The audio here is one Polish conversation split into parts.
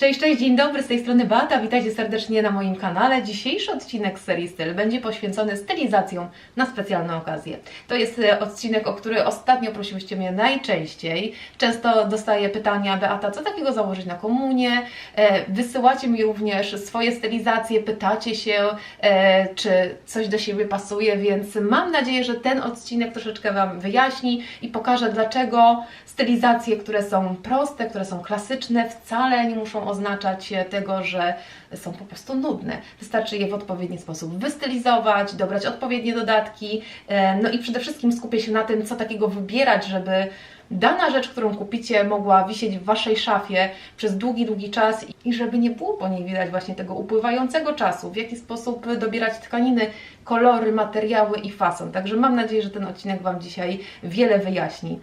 Cześć, cześć, dzień dobry, z tej strony Beata, witajcie serdecznie na moim kanale. Dzisiejszy odcinek z serii Styl będzie poświęcony stylizacjom na specjalne okazje. To jest e, odcinek, o który ostatnio prosiłyście mnie najczęściej. Często dostaję pytania, Beata, co takiego założyć na komunię? E, Wysyłacie mi również swoje stylizacje, pytacie się, e, czy coś do siebie pasuje, więc mam nadzieję, że ten odcinek troszeczkę Wam wyjaśni i pokaże, dlaczego stylizacje, które są proste, które są klasyczne, wcale nie muszą oznaczać tego, że są po prostu nudne. Wystarczy je w odpowiedni sposób wystylizować, dobrać odpowiednie dodatki, e, no i przede wszystkim skupię się na tym, co takiego wybierać, żeby dana rzecz, którą kupicie, mogła wisieć w Waszej szafie przez długi, długi czas i żeby nie było po niej widać właśnie tego upływającego czasu, w jaki sposób dobierać tkaniny, kolory, materiały i fason. Także mam nadzieję, że ten odcinek Wam dzisiaj wiele wyjaśni.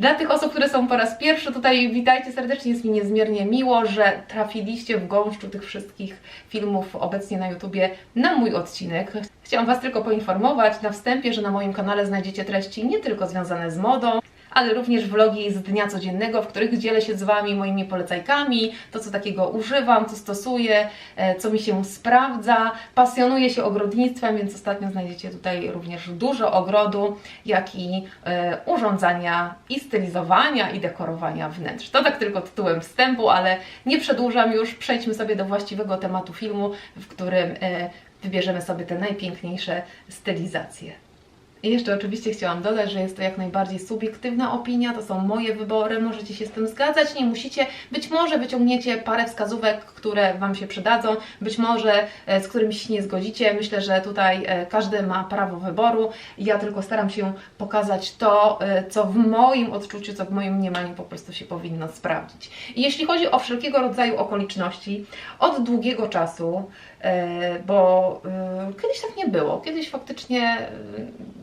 Dla tych osób, które są po raz pierwszy tutaj, witajcie serdecznie, jest mi niezmiernie miło, że trafiliście w gąszczu tych wszystkich filmów obecnie na YouTubie na mój odcinek. Chciałam Was tylko poinformować na wstępie, że na moim kanale znajdziecie treści nie tylko związane z modą, ale również vlogi z dnia codziennego, w których dzielę się z Wami moimi polecajkami, to co takiego używam, co stosuję, e, co mi się sprawdza. Pasjonuję się ogrodnictwem, więc ostatnio znajdziecie tutaj również dużo ogrodu, jak i e, urządzania i stylizowania i dekorowania wnętrz. To tak tylko tytułem wstępu, ale nie przedłużam już, przejdźmy sobie do właściwego tematu filmu, w którym e, wybierzemy sobie te najpiękniejsze stylizacje. I jeszcze oczywiście chciałam dodać, że jest to jak najbardziej subiektywna opinia, to są moje wybory, możecie się z tym zgadzać, nie musicie. Być może wyciągniecie parę wskazówek, które Wam się przydadzą, być może e, z którymi się nie zgodzicie. Myślę, że tutaj e, każdy ma prawo wyboru. Ja tylko staram się pokazać to, e, co w moim odczuciu, co w moim mniemaniu po prostu się powinno sprawdzić. I jeśli chodzi o wszelkiego rodzaju okoliczności, od długiego czasu, bo kiedyś tak nie było. Kiedyś faktycznie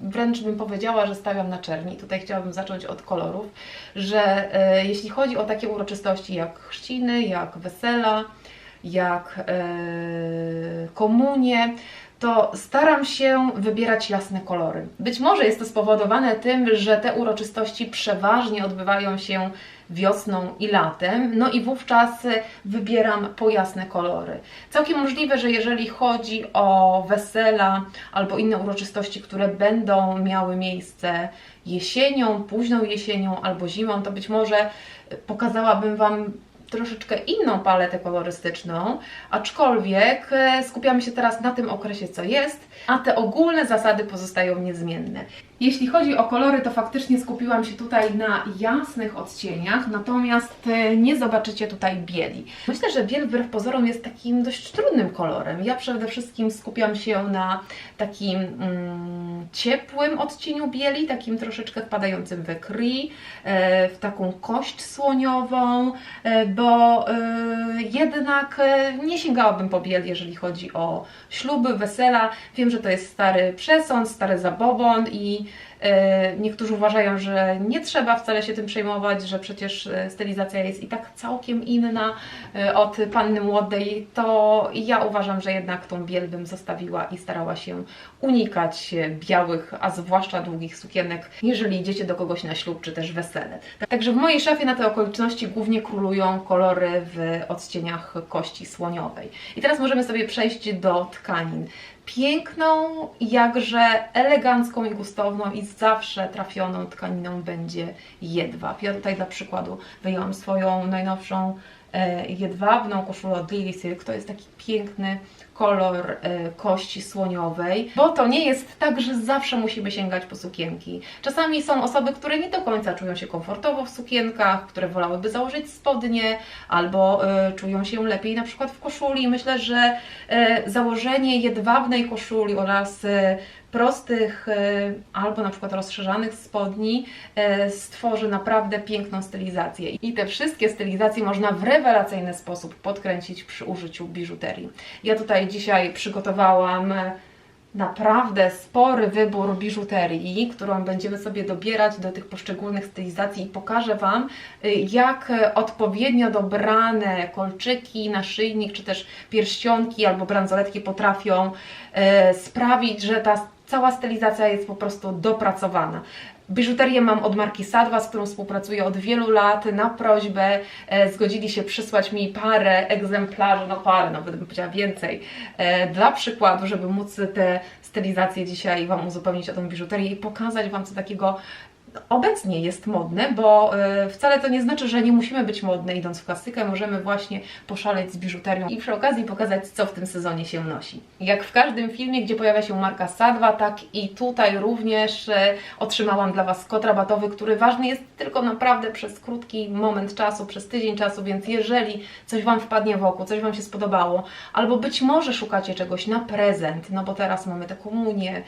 wręcz bym powiedziała, że stawiam na czerni. Tutaj chciałabym zacząć od kolorów, że e, jeśli chodzi o takie uroczystości jak chrzciny, jak wesela, jak e, komunie, to staram się wybierać jasne kolory. Być może jest to spowodowane tym, że te uroczystości przeważnie odbywają się wiosną i latem, no i wówczas wybieram po jasne kolory. Całkiem możliwe, że jeżeli chodzi o wesela albo inne uroczystości, które będą miały miejsce jesienią, późną jesienią albo zimą, to być może pokazałabym Wam troszeczkę inną paletę kolorystyczną, aczkolwiek e, skupiamy się teraz na tym okresie, co jest, a te ogólne zasady pozostają niezmienne. Jeśli chodzi o kolory, to faktycznie skupiłam się tutaj na jasnych odcieniach, natomiast e, nie zobaczycie tutaj bieli. Myślę, że biel wbrew pozorom jest takim dość trudnym kolorem. Ja przede wszystkim skupiam się na takim mm, ciepłym odcieniu bieli, takim troszeczkę wpadającym we krwi, e, w taką kość słoniową, e, bo jednak nie sięgałabym po biel, jeżeli chodzi o śluby, wesela. Wiem, że to jest stary przesąd, stary zabobon i niektórzy uważają, że nie trzeba wcale się tym przejmować, że przecież e, stylizacja jest i tak całkiem inna e, od panny młodej. To ja uważam, że jednak tą biel bym zostawiła i starała się unikać białych, a zwłaszcza długich sukienek, jeżeli idziecie do kogoś na ślub czy też wesele. Także w mojej szafie na te okoliczności głównie królują kolory w odcieniach kości słoniowej. I teraz możemy sobie przejść do tkanin piękną, jakże elegancką i gustowną i zawsze trafioną tkaniną będzie jedwab. Ja tutaj dla przykładu wyjęłam swoją najnowszą jedwabną koszulę od Lily Silk. To jest taki piękny kolor e, kości słoniowej, bo to nie jest tak, że zawsze musimy sięgać po sukienki. Czasami są osoby, które nie do końca czują się komfortowo w sukienkach, które wolałyby założyć spodnie albo y, czują się lepiej na przykład w koszuli. Myślę, że założenie jedwabnej koszuli oraz prostych albo na przykład rozszerzanych spodni stworzy naprawdę piękną stylizację. I te wszystkie stylizacje można w rewelacyjny sposób podkręcić przy użyciu biżuterii. Ja tutaj dzisiaj przygotowałam naprawdę spory wybór biżuterii, którą będziemy sobie dobierać do tych poszczególnych stylizacji i pokażę Wam, jak odpowiednio dobrane kolczyki, naszyjnik, czy też pierścionki albo bransoletki potrafią sprawić, że ta cała stylizacja jest po prostu dopracowana. Biżuterię mam od marki Sadwa, z którą współpracuję od wielu lat. Na prośbę e, zgodzili się przysłać mi parę egzemplarzy, no parę, nawet bym powiedziała więcej, e, dla przykładu, żeby móc te stylizacje dzisiaj Wam uzupełnić o tą biżuterię i pokazać Wam co takiego obecnie jest modne, bo y, wcale to nie znaczy, że nie musimy być modne idąc w klasykę, możemy właśnie poszaleć z biżuterią i przy okazji pokazać, co w tym sezonie się nosi. Jak w każdym filmie, gdzie pojawia się marka Sadwa, tak i tutaj również y, otrzymałam dla Was kod rabatowy, który ważny jest tylko naprawdę przez krótki moment czasu, przez tydzień czasu, więc jeżeli coś Wam wpadnie w oko, coś Wam się spodobało, albo być może szukacie czegoś na prezent, no bo teraz mamy te komunie,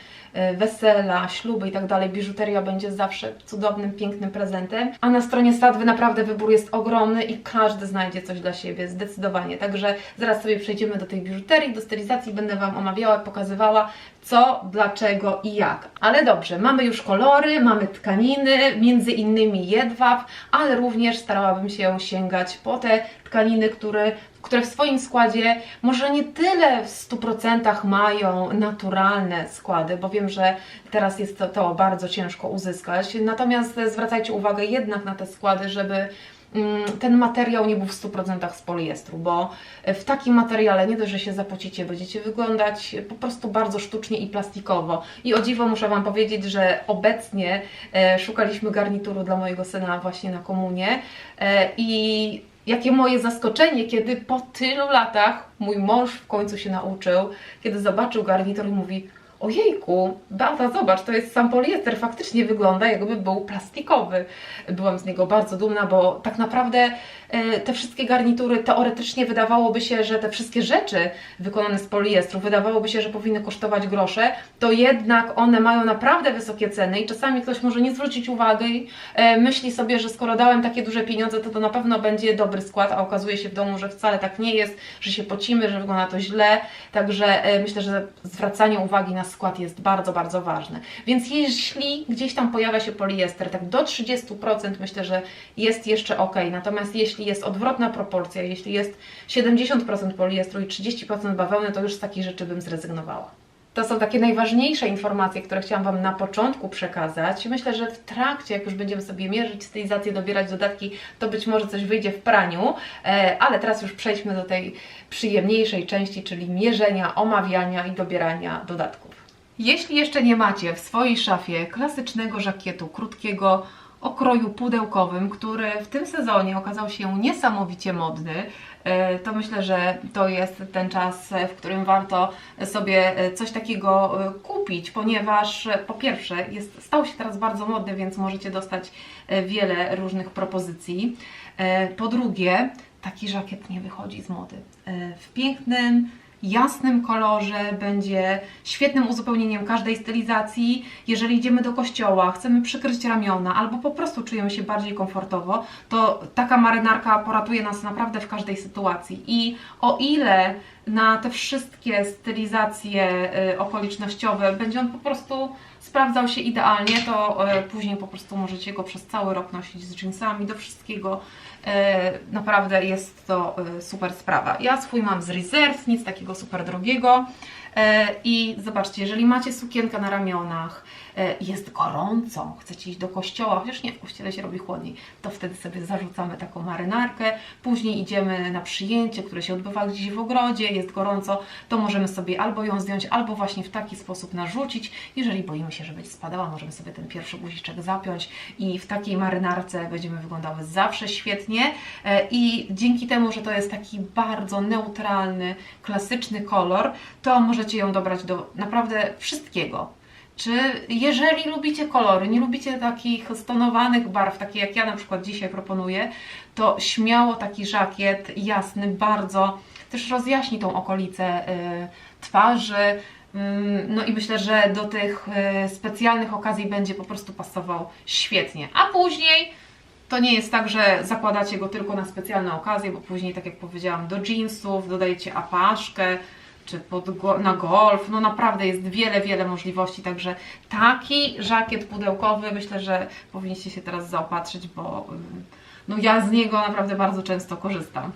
wesela, śluby i tak dalej, biżuteria będzie zawsze cudownym, pięknym prezentem. A na stronie Sadwy naprawdę wybór jest ogromny i każdy znajdzie coś dla siebie, zdecydowanie. Także zaraz sobie przejdziemy do tej biżuterii, do stylizacji, będę Wam omawiała, pokazywała co, dlaczego i jak. Ale dobrze, mamy już kolory, mamy tkaniny, między innymi jedwab, ale również starałabym się sięgać po te tkaniny, które które w swoim składzie może nie tyle w 100% mają naturalne składy, bo wiem, że teraz jest to, to bardzo ciężko uzyskać. Natomiast zwracajcie uwagę jednak na te składy, żeby mm, ten materiał nie był w 100% z poliestru, bo w takim materiale nie dość, że się zapocicie, będziecie wyglądać po prostu bardzo sztucznie i plastikowo. I o dziwo muszę Wam powiedzieć, że obecnie e, szukaliśmy garnituru dla mojego syna właśnie na komunie e, i jakie moje zaskoczenie, kiedy po tylu latach mój mąż w końcu się nauczył, kiedy zobaczył garnitur i mówi Ojejku, Beata, zobacz, to jest sam poliester, faktycznie wygląda jakby był plastikowy. Byłam z niego bardzo dumna, bo tak naprawdę te wszystkie garnitury, teoretycznie wydawałoby się, że te wszystkie rzeczy wykonane z poliestru, wydawałoby się, że powinny kosztować grosze, to jednak one mają naprawdę wysokie ceny i czasami ktoś może nie zwrócić uwagi, e, myśli sobie, że skoro dałem takie duże pieniądze, to to na pewno będzie dobry skład, a okazuje się w domu, że wcale tak nie jest, że się pocimy, że wygląda to źle, także e, myślę, że zwracanie uwagi na skład jest bardzo, bardzo ważny. Więc jeśli gdzieś tam pojawia się poliester, tak do 30% myślę, że jest jeszcze ok. Natomiast jeśli jest odwrotna proporcja, jeśli jest 70% poliestru i 30% bawełny, to już z takich rzeczy bym zrezygnowała. To są takie najważniejsze informacje, które chciałam Wam na początku przekazać. Myślę, że w trakcie, jak już będziemy sobie mierzyć stylizację, dobierać dodatki, to być może coś wyjdzie w praniu, e, ale teraz już przejdźmy do tej przyjemniejszej części, czyli mierzenia, omawiania i dobierania dodatków. Jeśli jeszcze nie macie w swojej szafie klasycznego żakietu krótkiego o kroju pudełkowym, który w tym sezonie okazał się niesamowicie modny, e, to myślę, że to jest ten czas, w którym warto sobie coś takiego e, kupić, ponieważ e, po pierwsze jest, stał się teraz bardzo modny, więc możecie dostać wiele różnych propozycji. Po drugie, taki żakiet nie wychodzi z mody. W pięknym, jasnym kolorze, będzie świetnym uzupełnieniem każdej stylizacji. Jeżeli idziemy do kościoła, chcemy przykryć ramiona albo po prostu czujemy się bardziej komfortowo, to taka marynarka poratuje nas naprawdę w każdej sytuacji. I o ile na te wszystkie stylizacje y, okolicznościowe będzie on po prostu sprawdzał się idealnie, to y, później po prostu możecie go przez cały rok nosić z jeansami do wszystkiego. E, naprawdę jest to e, super sprawa. Ja swój mam z Reserve, nic takiego super drogiego. E, I zobaczcie, jeżeli macie sukienkę na ramionach, jest gorąco, chcecie iść do kościoła, chociaż nie, w kościele się robi chłodniej, to wtedy sobie zarzucamy taką marynarkę, później idziemy na przyjęcie, które się odbywa gdzieś w ogrodzie, jest gorąco, to możemy sobie albo ją zdjąć, albo właśnie w taki sposób narzucić. Jeżeli boimy się, że będzie spadała, możemy sobie ten pierwszy guziczek zapiąć i w takiej marynarce będziemy wyglądały zawsze świetnie. E, i dzięki temu, że to jest taki bardzo neutralny, klasyczny kolor, to możecie ją dobrać do naprawdę wszystkiego czy jeżeli lubicie kolory, nie lubicie takich stonowanych barw, takie jak ja na przykład dzisiaj proponuję, to śmiało taki żakiet jasny bardzo też rozjaśni tą okolicę y, twarzy. Mm, no i myślę, że do tych y, specjalnych okazji będzie po prostu pasował świetnie. A później to nie jest tak, że zakładacie go tylko na specjalne okazje, bo później, tak jak powiedziałam, do jeansów dodajecie apaszkę, czy pod, na golf. No naprawdę jest wiele, wiele możliwości, także taki żakiet pudełkowy myślę, że powinniście się teraz zaopatrzyć, bo no ja z niego naprawdę bardzo często korzystam.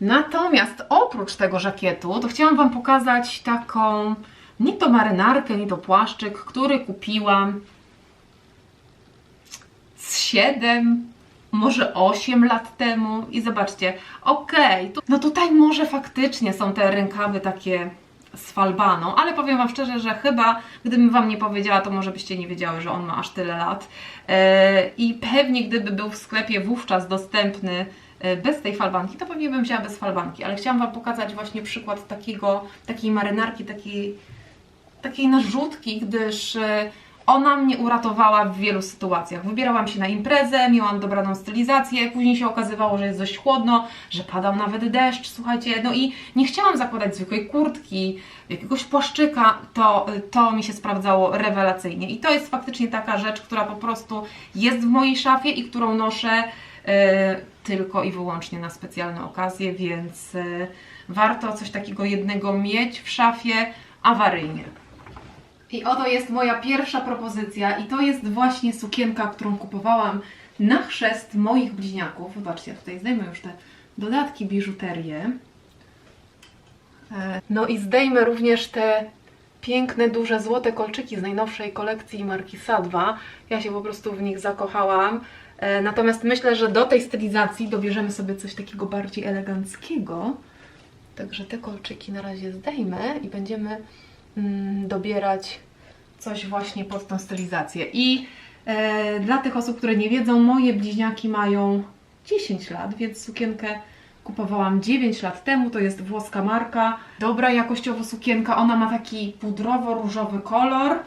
Natomiast oprócz tego żakietu, to chciałam Wam pokazać taką ni to marynarkę, ni to płaszczyk, który kupiłam z 7, może 8 lat temu? I zobaczcie, okej, tu- no tutaj może faktycznie są te rękawy takie z falbaną, ale powiem Wam szczerze, że chyba gdybym Wam nie powiedziała, to może byście nie wiedziały, że on ma aż tyle lat. E, i pewnie gdyby był w sklepie wówczas dostępny e, bez tej falbanki, to pewnie bym wzięła bez falbanki, ale chciałam Wam pokazać właśnie przykład takiego, takiej marynarki, takiej takiej narzutki, gdyż e, ona mnie uratowała w wielu sytuacjach. Wybierałam się na imprezę, miałam dobraną stylizację, później się okazywało, że jest dość chłodno, że padał nawet deszcz, słuchajcie, no i nie chciałam zakładać zwykłej kurtki, jakiegoś płaszczyka, to, to mi się sprawdzało rewelacyjnie. I to jest faktycznie taka rzecz, która po prostu jest w mojej szafie i którą noszę e, tylko i wyłącznie na specjalne okazje, więc e, warto coś takiego jednego mieć w szafie awaryjnie. I oto jest moja pierwsza propozycja i to jest właśnie sukienka, którą kupowałam na chrzest moich bliźniaków. Zobaczcie, tutaj zdejmę już te dodatki, biżuterię. E, No i zdejmę również te piękne, duże, złote kolczyki z najnowszej kolekcji marki Sadwa. Ja się po prostu w nich zakochałam. E, Natomiast myślę, że do tej stylizacji dobierzemy sobie coś takiego bardziej eleganckiego. Także te kolczyki na razie zdejmę i będziemy mm, dobierać coś właśnie pod tą stylizację. I e, dla tych osób, które nie wiedzą, moje bliźniaki mają 10 lat, więc sukienkę kupowałam 9 lat temu. To jest włoska marka. Dobra jakościowo sukienka. Ona ma taki pudrowo-różowy kolor.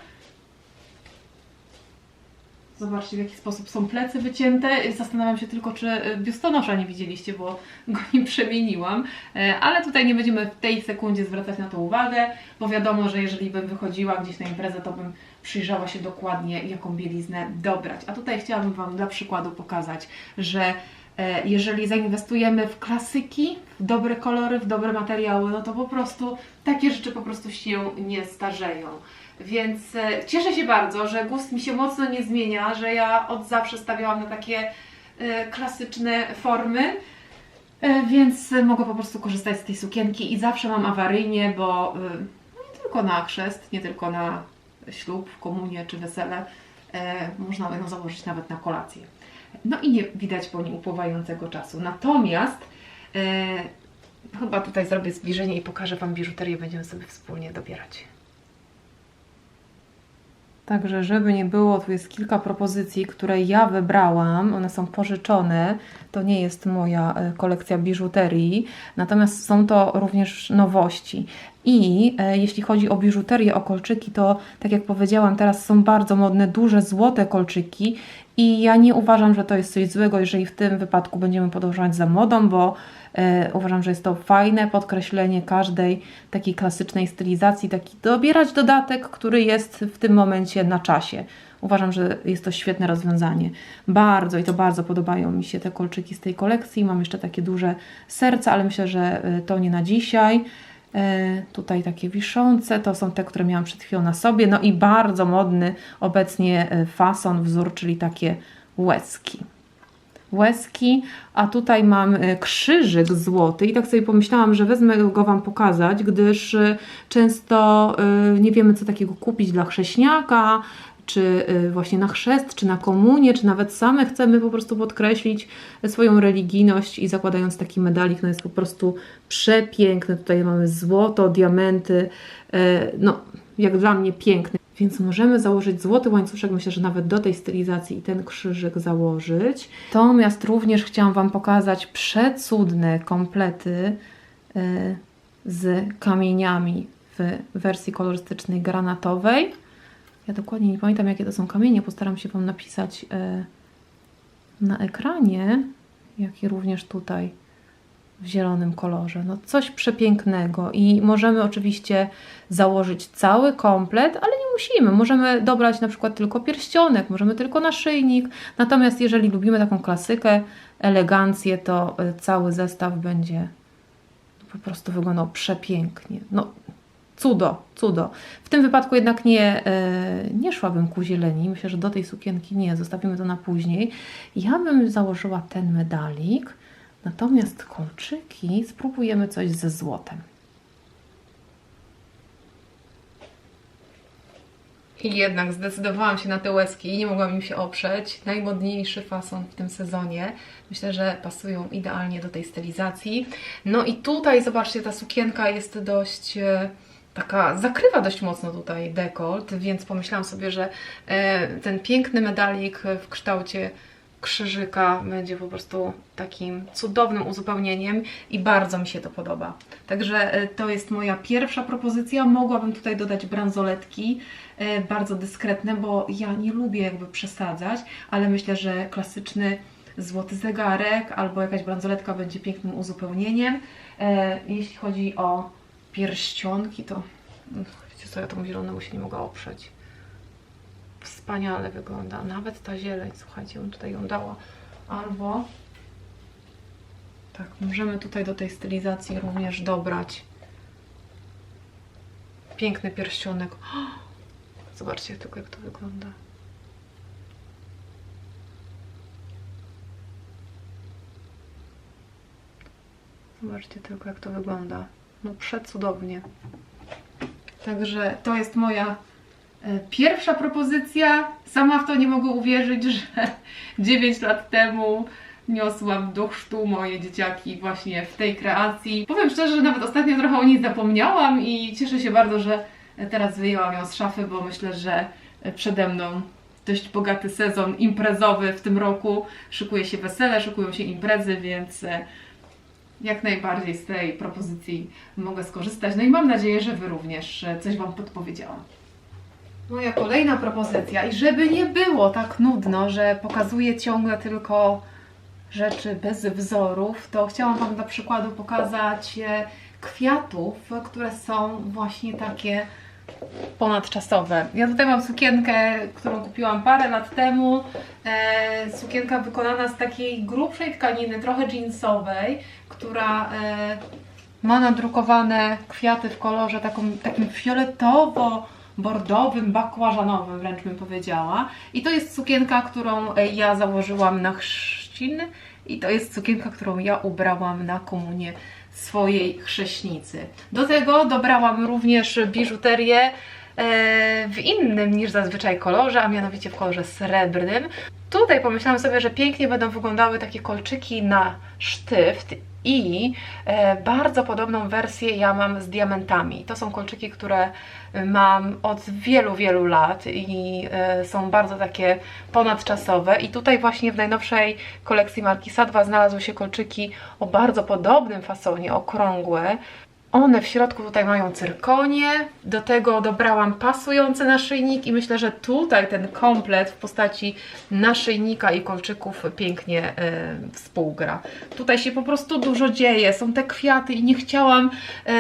Zobaczcie, w jaki sposób są plecy wycięte. Zastanawiam się tylko, czy e, biustonosza nie widzieliście, bo go nie przemieniłam. E, Ale tutaj nie będziemy w tej sekundzie zwracać na to uwagę, bo wiadomo, że jeżeli bym wychodziła gdzieś na imprezę, to bym przyjrzała się dokładnie, jaką bieliznę dobrać. A tutaj chciałabym Wam dla przykładu pokazać, że e, jeżeli zainwestujemy w klasyki, w dobre kolory, w dobre materiały, no to po prostu takie rzeczy po prostu się nie starzeją. Więc e, cieszę się bardzo, że gust mi się mocno nie zmienia, że ja od zawsze stawiałam na takie e, klasyczne formy. E, Więc mogę po prostu korzystać z tej sukienki i zawsze mam awaryjnie, bo no nie tylko na chrzest, nie tylko na ślub, komunię czy wesele, można ją założyć nawet na kolację. No i nie widać po niej upływającego czasu. Natomiast chyba tutaj zrobię zbliżenie i pokażę Wam biżuterię, będziemy sobie wspólnie dobierać. Także, żeby nie było, tu jest kilka propozycji, które ja wybrałam. One są pożyczone. To nie jest moja e, kolekcja biżuterii, natomiast są to również nowości. I e, jeśli chodzi o biżuterię, o kolczyki, to tak jak powiedziałam, teraz są bardzo modne duże złote kolczyki. I ja nie uważam, że to jest coś złego, jeżeli w tym wypadku będziemy podążać za modą, bo e, uważam, że jest to fajne podkreślenie każdej takiej klasycznej stylizacji, taki dobierać dodatek, który jest w tym momencie na czasie. Uważam, że jest to świetne rozwiązanie. Bardzo i to bardzo podobają mi się te kolczyki z tej kolekcji. Mam jeszcze takie duże serca, ale myślę, że e, to nie na dzisiaj. E, Tutaj takie wiszące, to są te, które miałam przed chwilą na sobie. No i bardzo modny obecnie e, fason, wzór, czyli takie łezki. Łezki, a tutaj mam e, krzyżyk złoty i tak sobie pomyślałam, że wezmę go Wam pokazać, gdyż często nie wiemy, co takiego kupić dla chrześniaka, czy y, właśnie na chrzest, czy na komunię, czy nawet same chcemy po prostu podkreślić swoją religijność i zakładając taki medalik, no jest po prostu przepiękny. Tutaj mamy złoto, diamenty, e, no jak dla mnie piękny. Więc możemy założyć złoty łańcuszek, myślę, że nawet do tej stylizacji i ten krzyżyk założyć. Natomiast również chciałam Wam pokazać przecudne komplety e, z kamieniami w wersji kolorystycznej granatowej. Ja dokładnie nie pamiętam, jakie to są kamienie. Postaram się Wam napisać e, na ekranie, jak i również tutaj w zielonym kolorze. No coś przepięknego i możemy oczywiście założyć cały komplet, ale nie musimy. Możemy dobrać na przykład tylko pierścionek, możemy tylko naszyjnik. Natomiast jeżeli lubimy taką klasykę, elegancję, to e, cały zestaw będzie po prostu wyglądał przepięknie. No cudo, cudo. W tym wypadku jednak nie, e, nie szłabym ku zieleni. Myślę, że do tej sukienki nie, zostawimy to na później. Ja bym założyła ten medalik, natomiast kolczyki spróbujemy coś ze złotem. I jednak zdecydowałam się na te łezki i nie mogłam im się oprzeć. Najmodniejszy fason w tym sezonie. Myślę, że pasują idealnie do tej stylizacji. No i tutaj, zobaczcie, ta sukienka jest dość e, taka, zakrywa dość mocno tutaj dekolt, więc pomyślałam sobie, że e, ten piękny medalik w kształcie krzyżyka będzie po prostu takim cudownym uzupełnieniem i bardzo mi się to podoba. Także e, to jest moja pierwsza propozycja. Mogłabym tutaj dodać bransoletki, e, bardzo dyskretne, bo ja nie lubię jakby przesadzać, ale myślę, że klasyczny złoty zegarek albo jakaś bransoletka będzie pięknym uzupełnieniem. Jeśli chodzi o pierścionki, to mm, wiecie co, ja tą zieloną się nie mogła oprzeć wspaniale wygląda. Nawet ta zieleń, słuchajcie, bym tutaj ją dała. Albo tak, możemy tutaj do tej stylizacji również dobrać piękny pierścionek. Zobaczcie tylko, jak to wygląda. Zobaczcie tylko, jak to wygląda. No przecudownie. Także to jest moja E, Pierwsza propozycja, sama w to nie mogę uwierzyć, że 9 lat temu niosłam do chrztu moje dzieciaki właśnie w tej kreacji. Powiem szczerze, że nawet ostatnio trochę o niej zapomniałam i cieszę się bardzo, że teraz wyjęłam ją z szafy, bo myślę, że przede mną dość bogaty sezon imprezowy w tym roku. Szykuje się wesele, szykują się imprezy, więc e, jak najbardziej z tej propozycji mogę skorzystać. No i mam nadzieję, że Wy również e, coś Wam podpowiedziałam. Moja kolejna propozycja i żeby nie było tak nudno, że pokazuję ciągle tylko rzeczy bez wzorów, to chciałam Wam dla przykładu pokazać e, kwiatów, które są właśnie takie ponadczasowe. Ja tutaj mam sukienkę, którą kupiłam parę lat temu. E, sukienka wykonana z takiej grubszej tkaniny, trochę jeansowej, która e, ma nadrukowane kwiaty w kolorze takim fioletowo bordowym, bakłażanowym wręcz bym powiedziała. I to jest sukienka, którą e, ja założyłam na chrzcin i to jest sukienka, którą ja ubrałam na komunię swojej chrześnicy. Do tego dobrałam również biżuterię e, w innym niż zazwyczaj kolorze, a mianowicie w kolorze srebrnym. Tutaj pomyślałam sobie, że pięknie będą wyglądały takie kolczyki na sztyft i e, bardzo podobną wersję ja mam z diamentami. To są kolczyki, które mam od wielu, wielu lat i e, są bardzo takie ponadczasowe. I tutaj właśnie w najnowszej kolekcji marki Sadwa znalazły się kolczyki o bardzo podobnym fasonie, okrągłe, one w środku tutaj mają cyrkonie, do tego dobrałam pasujący naszyjnik i myślę, że tutaj ten komplet w postaci naszyjnika i kolczyków pięknie y, współgra. Tutaj się po prostu dużo dzieje, są te kwiaty i nie chciałam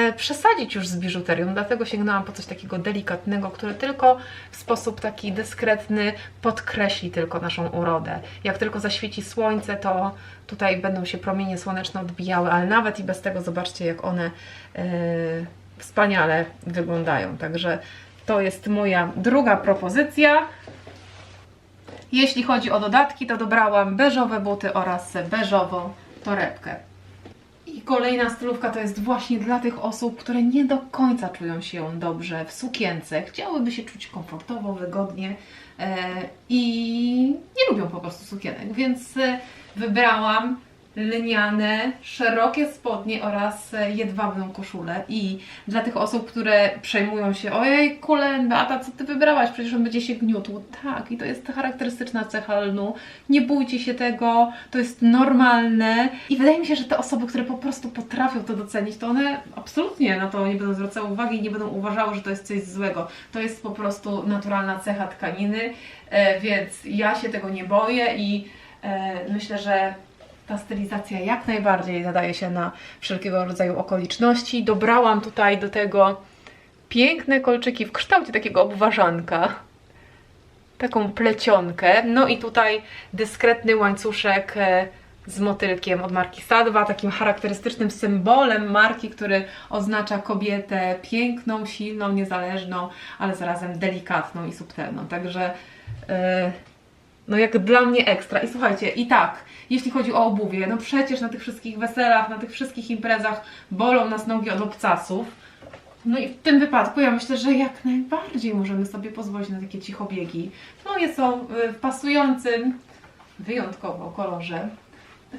y, przesadzić już z biżuterią, dlatego sięgnęłam po coś takiego delikatnego, które tylko w sposób taki dyskretny podkreśli tylko naszą urodę. Jak tylko zaświeci słońce, to tutaj będą się promienie słoneczne odbijały, ale nawet i bez tego zobaczcie, jak one yy, wspaniale wyglądają. Także to jest moja druga propozycja. Jeśli chodzi o dodatki, to dobrałam beżowe buty oraz beżową torebkę. Kolejna stylówka to jest właśnie dla tych osób, które nie do końca czują się dobrze w sukience. Chciałyby się czuć komfortowo, wygodnie e, i nie lubią po prostu sukienek, więc e, wybrałam lniane, szerokie spodnie oraz jedwabną koszulę. I dla tych osób, które przejmują się, ojej, kulen, Beata, co ty wybrałaś? Przecież on będzie się gniótł. Tak, i to jest charakterystyczna cecha lnu. Nie bójcie się tego, to jest normalne. I wydaje mi się, że te osoby, które po prostu potrafią to docenić, to one absolutnie na to nie będą zwracały uwagi i nie będą uważały, że to jest coś złego. To jest po prostu naturalna cecha tkaniny, e, więc ja się tego nie boję i e, myślę, że ta stylizacja jak najbardziej nadaje się na wszelkiego rodzaju okoliczności. Dobrałam tutaj do tego piękne kolczyki w kształcie takiego obwarzanka. Taką plecionkę. No i tutaj dyskretny łańcuszek e, z motylkiem od marki Sadwa, takim charakterystycznym symbolem marki, który oznacza kobietę piękną, silną, niezależną, ale zarazem delikatną i subtelną. Także yy, no jak dla mnie ekstra. I słuchajcie, i tak, jeśli chodzi o obuwie, no przecież na tych wszystkich weselach, na tych wszystkich imprezach bolą nas nogi od obcasów. No i w tym wypadku ja myślę, że jak najbardziej możemy sobie pozwolić na takie cichobiegi. Moje są y, w pasującym wyjątkowo kolorze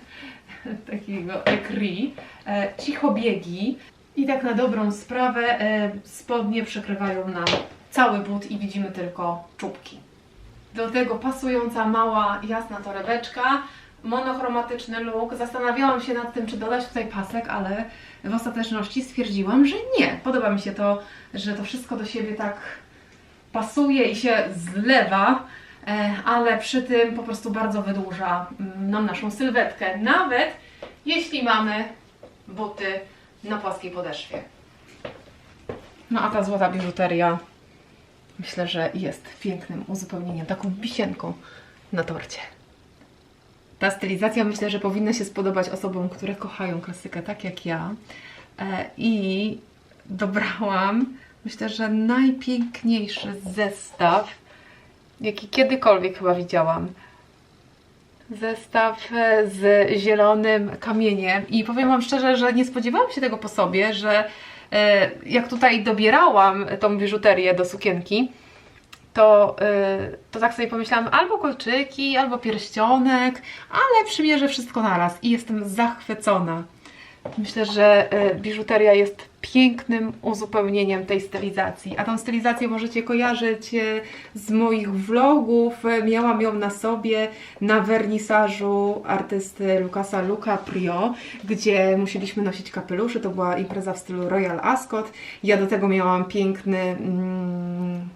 takiego ekri, e, cichobiegi i tak na dobrą sprawę e, spodnie przykrywają nam cały but i widzimy tylko czubki. Do tego pasująca mała jasna torebeczka, monochromatyczny look. Zastanawiałam się nad tym, czy dodać tutaj pasek, ale w ostateczności stwierdziłam, że nie. Podoba mi się to, że to wszystko do siebie tak pasuje i się zlewa, e, ale przy tym po prostu bardzo wydłuża mm, nam naszą sylwetkę. Nawet jeśli mamy buty na płaskiej podeszwie. No a ta złota biżuteria myślę, że jest pięknym uzupełnieniem, taką wisienką na torcie. Ta stylizacja myślę, że powinna się spodobać osobom, które kochają klasykę tak jak ja. E, I dobrałam, myślę, że najpiękniejszy zestaw, jaki kiedykolwiek chyba widziałam. Zestaw e, z zielonym kamieniem. I powiem Wam szczerze, że nie spodziewałam się tego po sobie, że jak tutaj dobierałam tą biżuterię do sukienki, to, yy, to tak sobie pomyślałam, albo kolczyki, albo pierścionek, ale przymierzę wszystko naraz i jestem zachwycona. Myślę, że yy, biżuteria jest pięknym uzupełnieniem tej stylizacji, a tą stylizację możecie kojarzyć yy, z moich vlogów. Miałam ją na sobie na wernisażu artysty Lucasa Luca Prio, gdzie musieliśmy nosić kapelusze, to była impreza w stylu Royal Ascot. Ja do tego miałam piękny... Mm,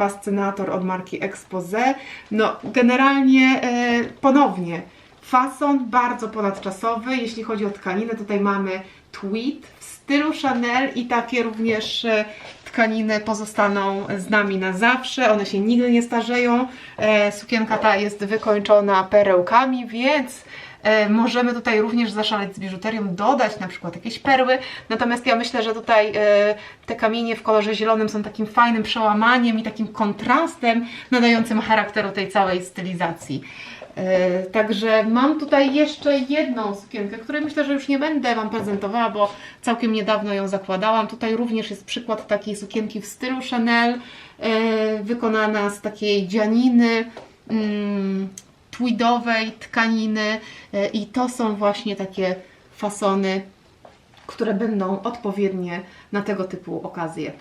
fascynator od marki Expose. No, generalnie e, ponownie fason bardzo ponadczasowy, jeśli chodzi o tkaninę. Tutaj mamy tweed w stylu Chanel i takie również e, tkaniny pozostaną z nami na zawsze. One się nigdy nie starzeją. E, sukienka ta jest wykończona perełkami, więc E, możemy tutaj również zaszaleć z biżuterią, dodać na przykład jakieś perły, natomiast ja myślę, że tutaj te kamienie w kolorze zielonym są takim fajnym przełamaniem i takim kontrastem nadającym charakteru tej całej stylizacji. E, także mam tutaj jeszcze jedną sukienkę, której myślę, że już nie będę Wam prezentowała, bo całkiem niedawno ją zakładałam. Tutaj również jest przykład takiej sukienki w stylu Chanel, wykonana z takiej dzianiny, mm, tweedowej tkaniny e, i to są właśnie takie fasony, które będą odpowiednie na tego typu okazje.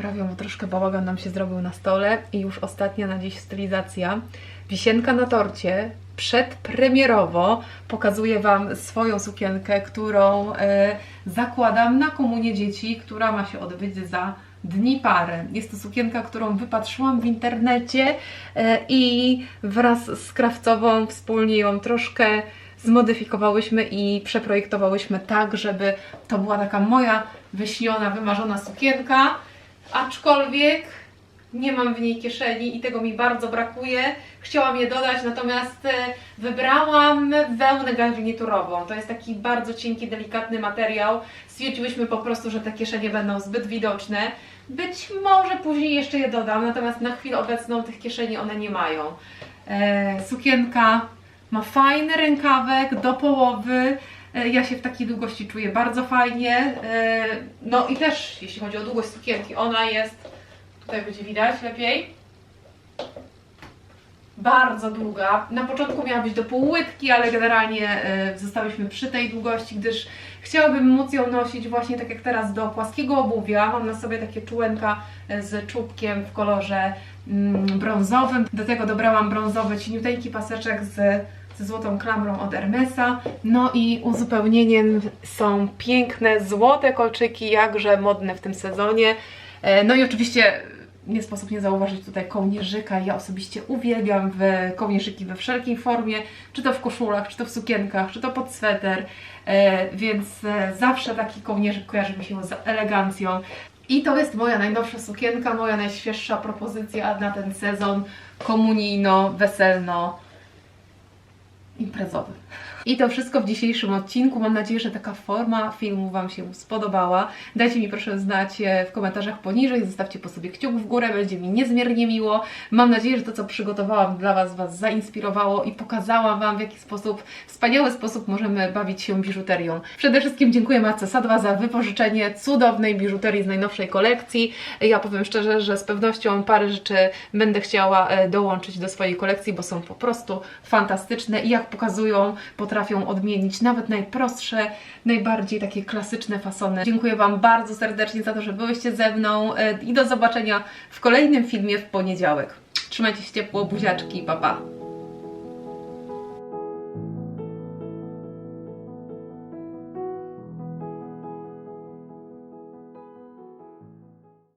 Poprawiam, bo troszkę bałagan nam się zrobił na stole i już ostatnia na dziś stylizacja. Wisienka na torcie, przedpremierowo pokazuję Wam swoją sukienkę, którą e, zakładam na komunie dzieci, która ma się odbyć za dni pary. Jest to sukienka, którą wypatrzyłam w internecie e, i wraz z krawcową wspólnie ją troszkę zmodyfikowałyśmy i przeprojektowałyśmy tak, żeby to była taka moja wyśniona, wymarzona sukienka, aczkolwiek nie mam w niej kieszeni i tego mi bardzo brakuje. Chciałam je dodać, natomiast e, wybrałam wełnę garniturową. To jest taki bardzo cienki, delikatny materiał. Stwierdziłyśmy po prostu, że te kieszenie będą zbyt widoczne. Być może później jeszcze je dodam, natomiast na chwilę obecną tych kieszeni one nie mają. E, sukienka ma fajny rękawek do połowy. E, ja się w takiej długości czuję bardzo fajnie. E, no i też, jeśli chodzi o długość sukienki, ona jest Tutaj będzie widać lepiej. Bardzo długa. Na początku miała być do półłytki, ale generalnie y, zostałyśmy przy tej długości, gdyż chciałabym móc ją nosić właśnie tak jak teraz do płaskiego obuwia. Mam na sobie takie czułenka e, z czubkiem w kolorze mm, brązowym. Do tego dobrałam brązowy cieniuteńki paseczek z złotą klamrą od Hermesa. No i uzupełnieniem są piękne złote kolczyki, jakże modne w tym sezonie. E, no i oczywiście nie sposób nie zauważyć tutaj kołnierzyka. Ja osobiście uwielbiam w kołnierzyki we wszelkiej formie, czy to w koszulach, czy to w sukienkach, czy to pod sweter, e, więc e, zawsze taki kołnierzyk kojarzy mi się z elegancją. I to jest moja najnowsza sukienka, moja najświeższa propozycja na ten sezon komunijno, weselno, imprezowy. I to wszystko w dzisiejszym odcinku. Mam nadzieję, że taka forma filmu Wam się spodobała. Dajcie mi proszę znać e, w komentarzach poniżej, zostawcie po sobie kciuk w górę, będzie mi niezmiernie miło. Mam nadzieję, że to, co przygotowałam dla Was, Was zainspirowało i pokazałam Wam, w jaki sposób, wspaniały sposób możemy bawić się biżuterią. Przede wszystkim dziękuję Matce Sadwa za wypożyczenie cudownej biżuterii z najnowszej kolekcji. Ja powiem szczerze, że z pewnością parę rzeczy będę chciała e, dołączyć do swojej kolekcji, bo są po prostu fantastyczne i jak pokazują, potrafią odmienić nawet najprostsze, najbardziej takie klasyczne fasony. Dziękuję Wam bardzo serdecznie za to, że byłyście ze mną e, i do zobaczenia w kolejnym filmie w poniedziałek. Trzymajcie się ciepło, buziaczki, pa pa!